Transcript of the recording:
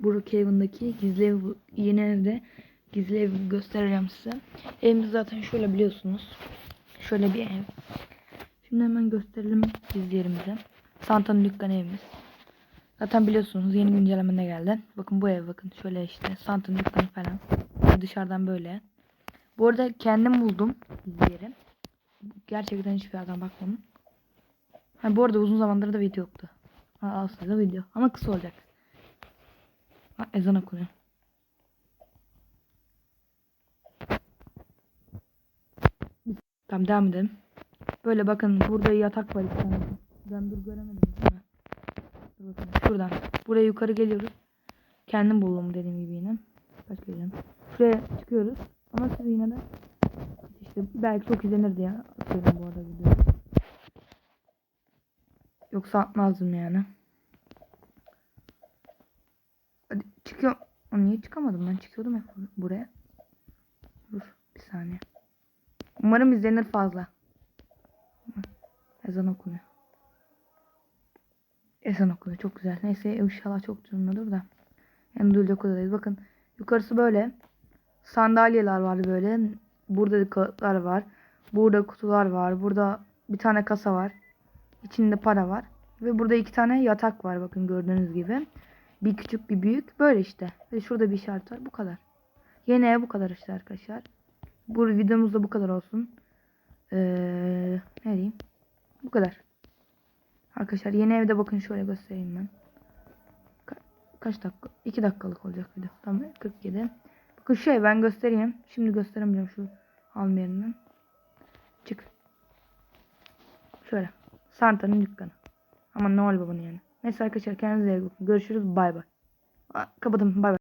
Brookhaven'daki gizli ev, yeni evde gizli ev göstereceğim size. Evimiz zaten şöyle biliyorsunuz. Şöyle bir ev. Şimdi hemen gösterelim gizli yerimizi. Santa'nın dükkanı evimiz. Zaten biliyorsunuz yeni güncellemede geldi. Bakın bu ev bakın şöyle işte Santa'nın dükkanı falan. Dışarıdan böyle. Bu arada kendim buldum gizli yeri. Gerçekten hiçbir yerden bakmadım. Ha, bu arada uzun zamandır da video yoktu. Ha, aslında video ama kısa olacak. Ha, ezan okunuyor. Tamam devam edelim. Böyle bakın burada yatak var iki. Ben dur göremedim? Dur bakın şuradan. Buraya yukarı geliyoruz. Kendim buldum dediğim gibi yine. Kaç geleceğim. Şuraya çıkıyoruz. Ama siz yine de işte belki çok izlenir diye atıyorum bu arada videoyu. Yoksa atmazdım yani. Çıkıyor. Niye çıkamadım ben? Çıkıyordum hep buraya. Dur bir saniye. Umarım izlenir fazla. Ezan okunuyor. Ezan okunuyor. Çok güzel. Neyse inşallah çok canlıdır da. Yani duyulacak odadayız. Bakın yukarısı böyle. Sandalyeler var böyle. Burada kağıtlar var. Burada kutular var. Burada bir tane kasa var. İçinde para var. Ve burada iki tane yatak var bakın gördüğünüz gibi. Bir küçük bir büyük. Böyle işte. Ve şurada bir işaret var. Bu kadar. Yeni ev bu kadar işte arkadaşlar. Bu videomuz da bu kadar olsun. Ee, ne diyeyim? Bu kadar. Arkadaşlar yeni evde bakın şöyle göstereyim ben. Ka- kaç dakika? 2 dakikalık olacak video. Tam 47. Bakın şu ev ben göstereyim. Şimdi gösteremeyeceğim şu alma yerinden. Çık. Şöyle. Santa'nın dükkanı. Ama Noel babanın yani. Neyse arkadaşlar kendinize iyi bakın. Görüşürüz. Bay bay. Kapadım. Bay bay.